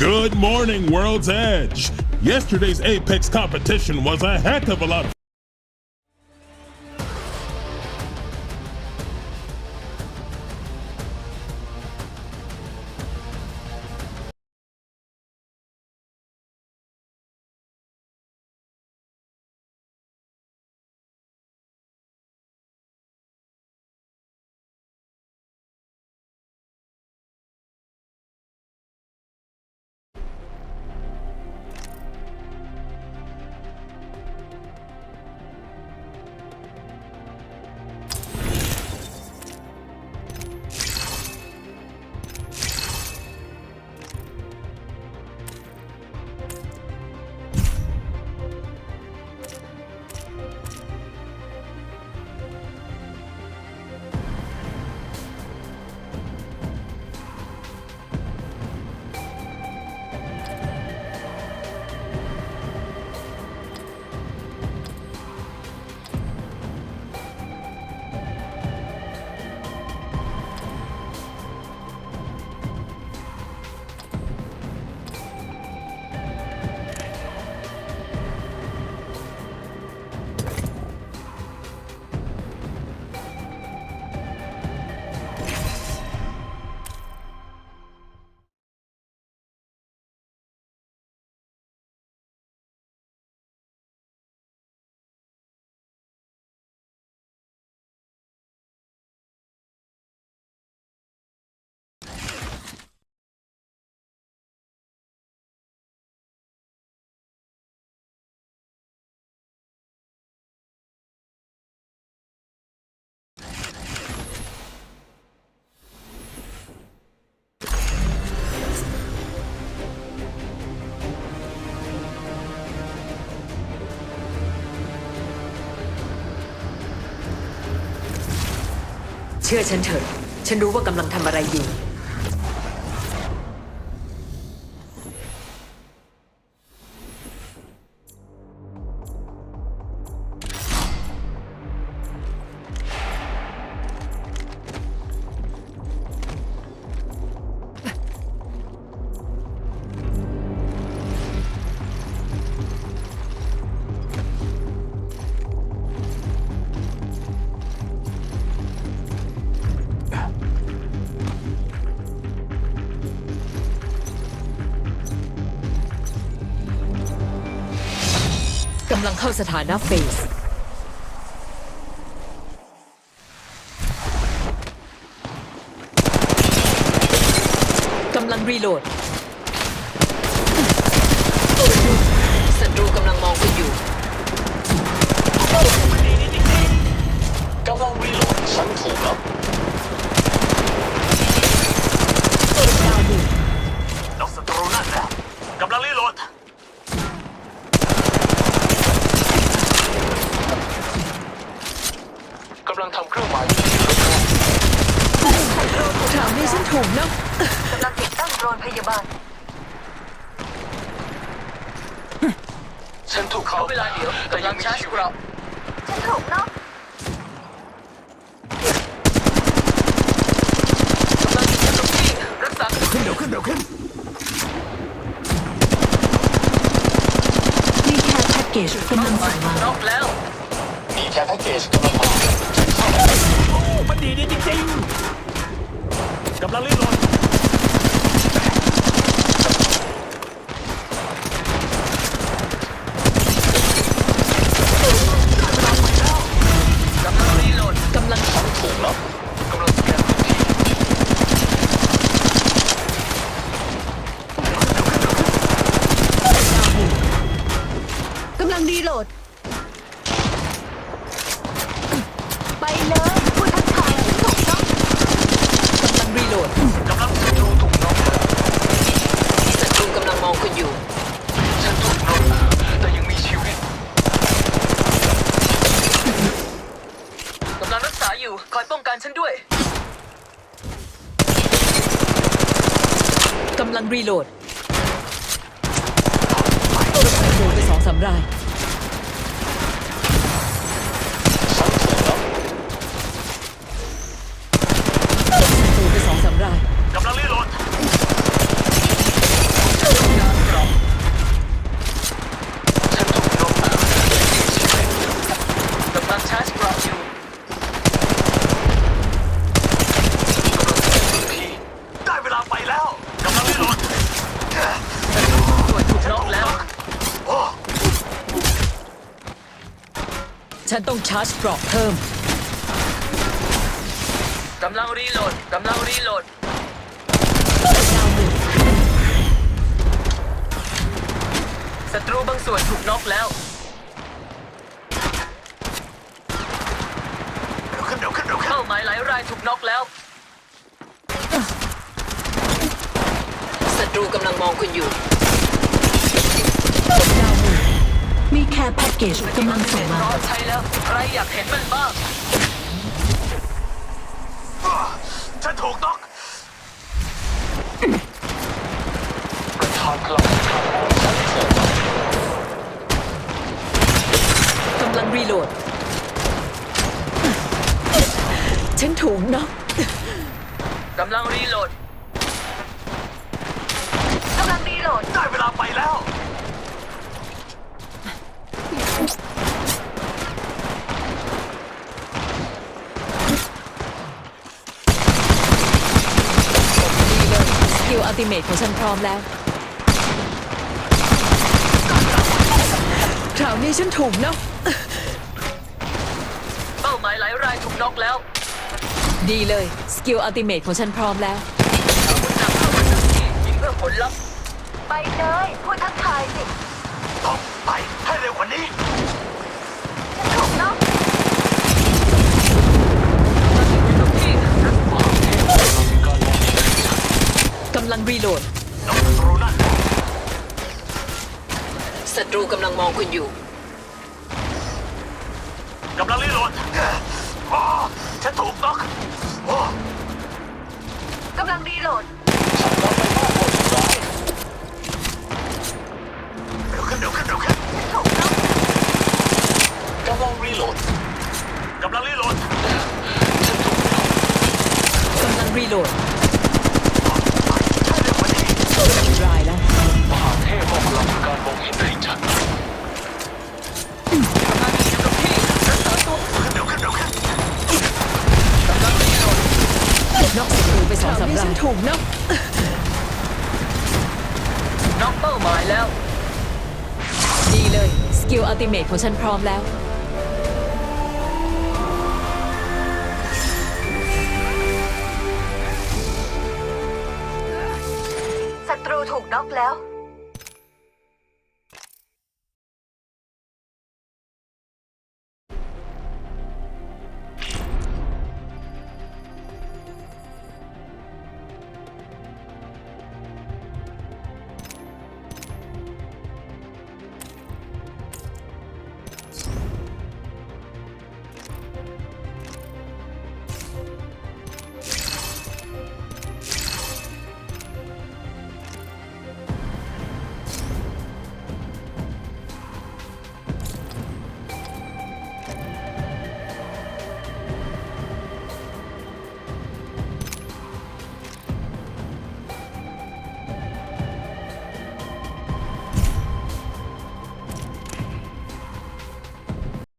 Good morning, World's Edge. Yesterday's Apex competition was a heck of a lot ชื่อฉันเถอะ ฉันรู้ว่ากำลังทำอะไรอยู่ำลังเข้าสถานะเฟส กำลังรีโหลด ศัตรูกำลังมองคุณอยู่ กำลังรีโหลดฉันถูกแล้ว ดาวหนึ่ง แล้วศัตรูนั่นแหละกำลังรีโหลด กำลังทำเครื่องหมาย ถามให้ฉันถูกนะ กำลังติดตั้งโดรน พยาบาล ฉันถูกเขาเวลาเดียวแต่ยังมีชีวิตฉันถูกน็อกรักษาขึ้นเดี๋ยวขึ้นเดี๋ยวขึ้นมีแค่แพ็กเกจกำลังส่งมาน็อกแล้วมีแค่แพ็กเกจกำลังมาฉันเข้าโอ้มันดีดีจริงๆกำลังรีโหลด กำลังรีโหลด กำลัง ฉันถูกแล้วกำลังสแกนพื้นที่ กำลังรีโหลด ไปเลยผู้ทักทายฉันถูกน็อก กำลังรีโหลด กำลังศัตรูถูกน็อกแล้ว ศัตรูกำลังมองคุณอยู่ ฉันถูกน็อกแต่ยังมีชีวิต กำลังรักษาอยู่ คอยป้องกันฉันด้วย กำลังรีโหลดโดนไปสองสามรายโดนไปสองสามราย กำลังรีโหลด ฉันต้องชาร์จเกราะเพิ่ม กำลังรีโหลด กำลังรีโหลดดาวหนึ่งศัตรูบางส่วนถูกน็อกแล้ว เร็วขึ้นเร็วขึ้นเร็วขึ้นเป้าหมายหลายรายถูกน็อกแล้ว ศัตรูกำลังมองคุณอยู่ ดาวหนึ่ง มีแค่แพ็กเกจกำลังส่งมาพร้อมใช้แล้ว ใครอยากเห็นมันบ้าง ฉันถูกน็อกประธานกลับทางออนไซต์เสริมกำลังรีโหลด ฉันถูกเนาะกำลังรีโหลด กำลังรีโหลด ได้เวลาไปแล้ว ดีเลย สกิลอัล ติเมทของฉันพร้อมแล้ว คราวนี้ฉันถูกเนาะเป้าหมายหลายรายถูกน็อกแล้วดีเลย สกิลอัลติเมทของฉันพร้อมแล้วอาวุธหนักเข้ามาทันทียิงเพื่อผลลัพธ์ไปเลยพูดทักทายสิ ต้องไปให้เร็วกว่านี้ฉันำลังรีโหลดน้องศัตรูนั่นศัตรูกำลังมองคุณอยู่ กำลังรีโหลดอ๋อฉันถูกน็อกโอ้กำลังรีโหลดเร็วขึ้นเร็วขึ้นเร็วขึ้นฉันถูกน็อกกำลังรีโหลดกำลังรีโหลด กำลังรีโหลด อกเป้าหมายแล้ว ดีเลย สกิลอัลติเมทของฉันพร้อมแล้ว ศัตรูถูกน็อกแล้ว